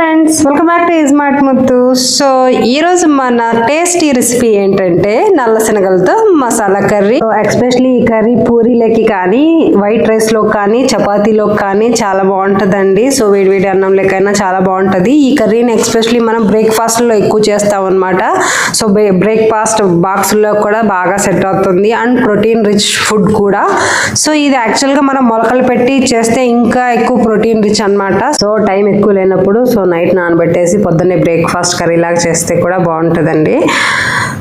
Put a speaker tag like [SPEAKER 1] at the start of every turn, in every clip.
[SPEAKER 1] Friends welcome back to ismart Muthu so ఈరోజు మన tasty recipe ఏంటంటే నల్ల శనగలతో మసాలా కర్రీ. ఎక్స్పెషలీ ఈ కర్రీ పూరీలకి కానీ వైట్ రైస్లో కానీ చపాతీలో కానీ చాలా బాగుంటుందండి. సో వేడి వేడి అన్నంలోకైనా చాలా బాగుంటుంది. ఈ కర్రీని ఎక్స్పెషలీ మనం బ్రేక్ఫాస్ట్లో ఎక్కువ చేస్తాం అనమాట సో బ్రేక్ఫాస్ట్ బాక్స్లో కూడా బాగా సెట్ అవుతుంది. అండ్ ప్రోటీన్ రిచ్ ఫుడ్ కూడా. సో ఇది యాక్చువల్గా మనం మొలకలు పెట్టి చేస్తే ఇంకా ఎక్కువ ప్రోటీన్ రిచ్ అనమాట సో టైం ఎక్కువ లేనప్పుడు సో నైట్ నానబెట్టేసి పొద్దున్నే బ్రేక్ఫాస్ట్ కర్రీ లాగా చేస్తే కూడా బాగుంటుందండి.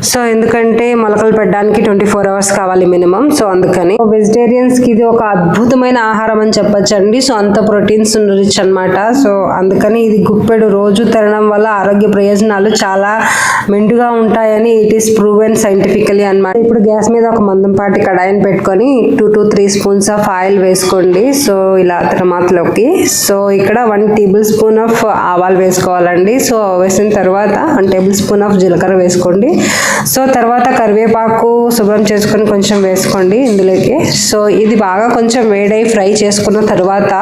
[SPEAKER 1] సో ఎందుకంటే మొలకలు పెట్టడానికి ట్వంటీ ఫోర్ అవర్స్ కావాలి మినిమం. సో అందుకని వెజిటేరియన్స్కి ఇది ఒక అద్భుతమైన ఆహారం అని చెప్పచ్చండి. సో అంత ప్రోటీన్స్ రిచ్ అన్నమాట. సో అందుకని ఇది గుప్పెడు రోజు తినడం వల్ల ఆరోగ్య ప్రయోజనాలు చాలా మెండుగా ఉంటాయని ఇట్ ఈస్ ప్రూవెన్ సైంటిఫికలీ అన్నమాట. ఇప్పుడు గ్యాస్ మీద ఒక మందంపాటి కడాయిని పెట్టుకొని two to three spoons of oil వేసుకోండి. సో ఇలా తర్మాతలోకి సో ఇక్కడ వన్ టేబుల్ స్పూన్ ఆఫ్ ఆవాలు వేసుకోవాలండి. సో వేసిన తర్వాత వన్ టేబుల్ స్పూన్ ఆఫ్ జీలకర్ర వేసుకోండి. సో తర్వాత కరివేపాకు శుభ్రం చేసుకొని కొంచెం వేసుకోండి ఇందులోకి. సో ఇది బాగా కొంచెం వేడై ఫ్రై చేసుకున్న తర్వాత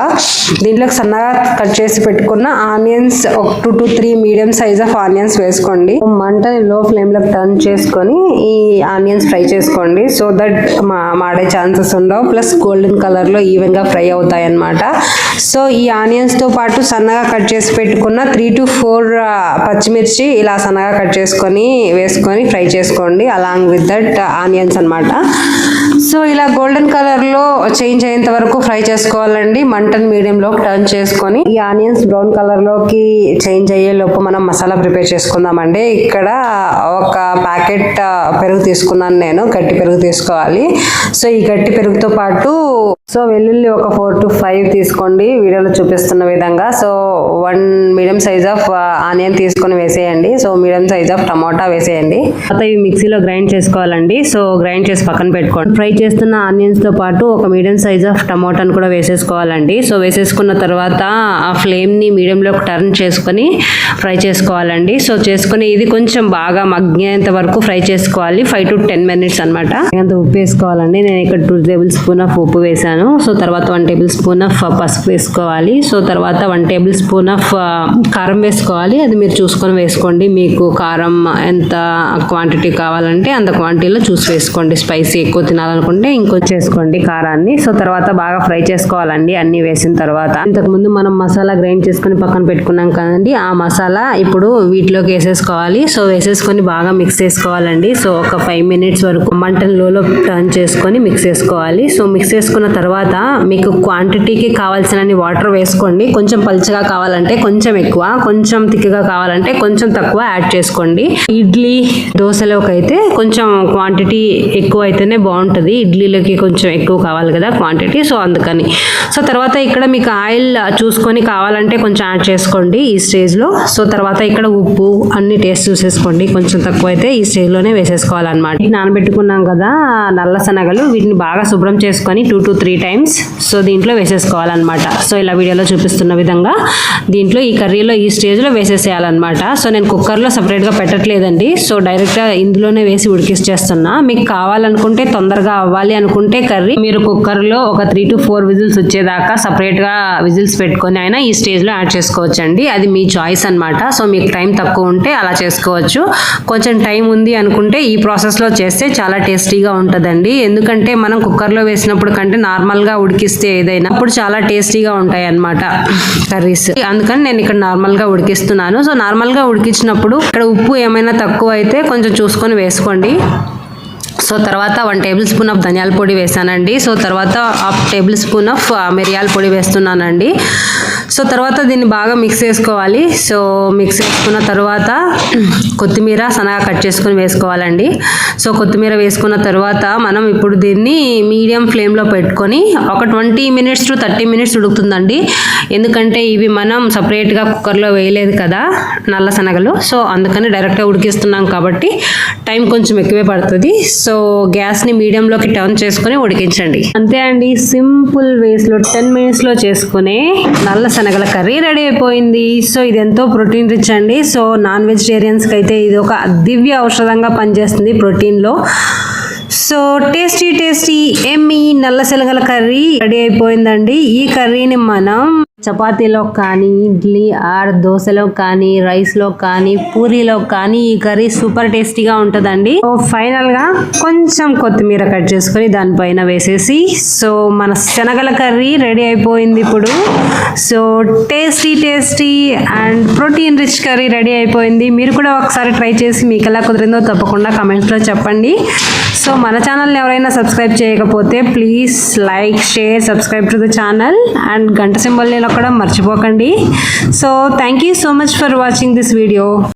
[SPEAKER 1] దీంట్లోకి సన్నగా కట్ చేసి పెట్టుకున్న ఆనియన్స్ ఒక two to three medium size of onions వేసుకోండి. మంటని లో ఫ్లేమ్లో టర్న్ చేసుకొని ఈ ఆనియన్స్ ఫ్రై చేసుకోండి. సో దట్ మా మాడే ఛాన్సెస్ ఉండవు. ప్లస్ గోల్డెన్ కలర్లో ఈవెన్గా ఫ్రై అవుతాయి అన్నమాట సో ఈ ఆనియన్స్తో పాటు సన్నగా కట్ చేసి పెట్టుకున్న త్రీ టు ఫోర్ పచ్చిమిర్చి ఇలా సన్నగా కట్ చేసుకొని వేసుకొని ఫ్రై చేసుకోండి అలాంగ్ విత్ దట్ ఆనియన్స్ అన్నమాట. సో ఇలా గోల్డెన్ కలర్లో చేంజ్ అయ్యేంత వరకు ఫ్రై చేసుకోవాలండి మంటను మీడియంలో టర్న్ చేసుకొని. ఈ ఆనియన్స్ బ్రౌన్ కలర్లోకి చేంజ్ అయ్యే లోపు మనం మసాలా ప్రిపేర్ చేసుకుందామండి. ఇక్కడ ఒక ప్యాకెట్ పెరుగు తీసుకున్నాను నేను గట్టి పెరుగు తీసుకోవాలి. సో ఈ గట్టి పెరుగుతో పాటు సో వెల్లుల్లి ఒక ఫోర్ టు ఫైవ్ తీసుకోండి. వీడియోలో చూపిస్తున్న విధంగా. So one medium size of onion తీసుకొని వేసేయండి. So medium size of tomato వేసేయండి. తర్వాత ఇవి మిక్సీలో గ్రైండ్ చేసుకోవాలండి. సో గ్రైండ్ చేసి పక్కన పెట్టుకోండి. ఫ్రై చేస్తున్న ఆనియన్స్తో పాటు ఒక మీడియం సైజ్ ఆఫ్ టమాటాను కూడా వేసేసుకోవాలండి. సో వేసేసుకున్న తర్వాత ఆ ఫ్లేమ్ని మీడియం టర్న్ చేసుకొని ఫ్రై చేసుకోవాలండి. సో చేసుకుని ఇది కొంచెం బాగా మగ్గేంత వరకు ఫ్రై చేసుకోవాలి. ఫైవ్ టు టెన్ మినిట్స్ అనమాట అంత ఉప్పు వేసుకోవాలండి. నేను ఇక్కడ టూ టేబుల్ స్పూన్ ఆఫ్ ఉప్పు వేసాను. సో తర్వాత వన్ టేబుల్ స్పూన్ ఆఫ్ పసుపు వేసుకోవాలి. సో తర్వాత వన్ టేబుల్ స్పూన్ ఆఫ్ కారం వేసుకోవాలి. అది మీరు చూసుకొని వేసుకోండి. మీకు కారం ఎంత క్వాంటిటీ కావాలంటే అంత క్వాంటిటీలో చూసి వేసుకోండి. స్పైసీ ఎక్కువ తినాలనుకుంటే ఇంకొంచెం వేసుకోండి కారాన్ని. సో తర్వాత బాగా ఫ్రై చేసుకోవాలండి అన్నీ వేసిన తర్వాత. ఇంతకుముందు మనం మసాలా గ్రైండ్ చేసుకొని పక్కన పెట్టుకున్నాం కదండి. ఆ మసాలా ఇప్పుడు వీటిలోకి వేసేసుకోవాలి. సో వేసేసుకొని బాగా మిక్స్ చేసుకోవాలండి. సో ఒక ఫైవ్ మినిట్స్ వరకు మంటను లోలో టర్న్ చేసుకొని మిక్స్ చేసుకోవాలి. సో మిక్స్ వేసుకున్న తర్వాత మీకు క్వాంటిటీకి కావాల్సినన్ని వాటర్ వేసుకోండి. కొంచెం పలుచగా కావాలంటే కొంచెం ఎక్కువ కొంచెం తిక్కగా కావాలంటే కొంచెం తక్కువ యాడ్ చేసుకోండి. ఇడ్లీ దోశలోకి అయితే కొంచెం క్వాంటిటీ ఎక్కువ అయితేనే బాగుంటుంది. ఇడ్లీలోకి కొంచెం ఎక్కువ కావాలి కదా క్వాంటిటీ సో అందుకని. సో తర్వాత ఇక్కడ మీకు ఆయిల్ చూసుకొని కావాలంటే కొంచెం యాడ్ చేసుకోండి ఈ స్టేజ్లో సో తర్వాత ఇక్కడ ఉప్పు అన్ని టేస్ట్ చూసేసుకోండి. కొంచెం తక్కువ అయితే ఈ స్టేజ్లోనే వేసేసుకోవాలన్నమాట. నానబెట్టుకున్నాం కదా నల్ల శనగలు వీటిని బాగా శుభ్రం చేసుకొని two to three times. So దీంట్లో వేసేసుకోవాలన్నమాట. సో ఇలా వీడియోలో చూపిస్తున్న విధంగా దీంట్లో ఈ కర్రీలో ఈ స్టేజ్లో వేసేసేయాలన్నమాట. సో నేను కుక్కర్లో సపరేట్గా పెట్టట్లేదండి. సో డైరెక్ట్గా ఇందులోనే వేసి ఉడికిచ్చేస్తున్నా మీకు కావాలనుకుంటే తొందరగా అవ్వాలి అనుకుంటే కర్రీ. మీరు కుక్కర్లో ఒక త్రీ టు ఫోర్ విజిల్స్ వచ్చేదాకా సపరేట్గా విజిల్స్ పెట్టుకొని అయినా ఈ స్టేజ్లో యాడ్ చేసుకోవచ్చండి. అది మీ చాయిస్ అనమాట సో మీకు టైం తక్కువ ఉంటే అలా చేసుకోవచ్చు. కొంచెం టైం ఉంది అనుకుంటే ఈ ప్రాసెస్లో చేస్తే చాలా టేస్టీగా ఉంటుందండి. ఎందుకంటే మనం కుక్కర్లో వేసినప్పుడు కంటే నార్మల్గా ఉడికిస్తే ఏదైనా. అప్పుడు చాలా టేస్టీగా ఉంటాయి అన్నమాట కర్రీస్. అందుకని నేను ఇక్కడ నార్మల్గా ఉడికిస్తున్నాను. సో నార్మల్గా ఉడికించినప్పుడు ఇక్కడ ఉప్పు ఏమైనా తక్కువ అయితే కొంచెం చూసుకొని వేసుకోండి. సో తర్వాత వన్ టేబుల్ స్పూన్ ఆఫ్ ధనియాల పొడి వేసానండి. సో తర్వాత హాఫ్ టేబుల్ స్పూన్ ఆఫ్ మిరియాల పొడి వేస్తున్నానండి. సో తర్వాత దీన్ని బాగా మిక్స్ చేసుకోవాలి. సో మిక్స్ చేసుకున్న తర్వాత కొత్తిమీర సన్నగా కట్ చేసుకొని వేసుకోవాలండి. సో కొత్తిమీర వేసుకున్న తర్వాత మనం ఇప్పుడు దీన్ని మీడియం ఫ్లేమ్లో పెట్టుకొని ఒక twenty minutes to thirty minutes ఉడుకుతుందండి. ఎందుకంటే ఇవి మనం సపరేట్గా కుక్కర్లో వేయలేదు కదా నల్ల శనగలు. సో అందుకని డైరెక్ట్గా ఉడికిస్తున్నాం కాబట్టి టైం కొంచెం ఎక్కువే పడుతుంది. సో గ్యాస్ని మీడియంలోకి టర్న్ చేసుకొని ఉడికించండి. అంతే అండి. సింపుల్ వేస్లో టెన్ మినిట్స్లో చేసుకునే నల్ల శనగల కర్రీ రెడీ అయిపోయింది. సో ఇది ఎంతో ప్రోటీన్ రిచ్ అండి. సో నాన్ వెజిటేరియన్స్కి అయితే ఇది ఒక దివ్య ఔషధంగా పనిచేస్తుంది ప్రోటీన్లో. సో టేస్టీ టేస్టీ ఎమ్మి నల్ల శనగల కర్రీ రెడీ అయిపోయిందండి. ఈ కర్రీని మనం చపాతీలో కానీ ఇడ్లీ ఆర్ దోశలో కానీ రైస్లో కానీ పూరీలో కానీ ఈ కర్రీ సూపర్ టేస్టీగా ఉంటుందండి. సో ఫైనల్గా కొంచెం కొత్తిమీర కట్ చేసుకొని దానిపైన వేసేసి సో మన శనగల కర్రీ రెడీ అయిపోయింది ఇప్పుడు. So tasty tasty and protein rich curry ready అయిపోయింది. మీరు కూడా ఒకసారి ట్రై చేసి మీకు ఎలా కుదిరిందో తప్పకుండా కమెంట్స్లో చెప్పండి. సో మన ఛానల్ని ఎవరైనా సబ్స్క్రైబ్ చేయకపోతే please like share subscribe to the channel and గంట సింబల్ని నొక్కడం మర్చిపోకండి. So thank you so much for watching this video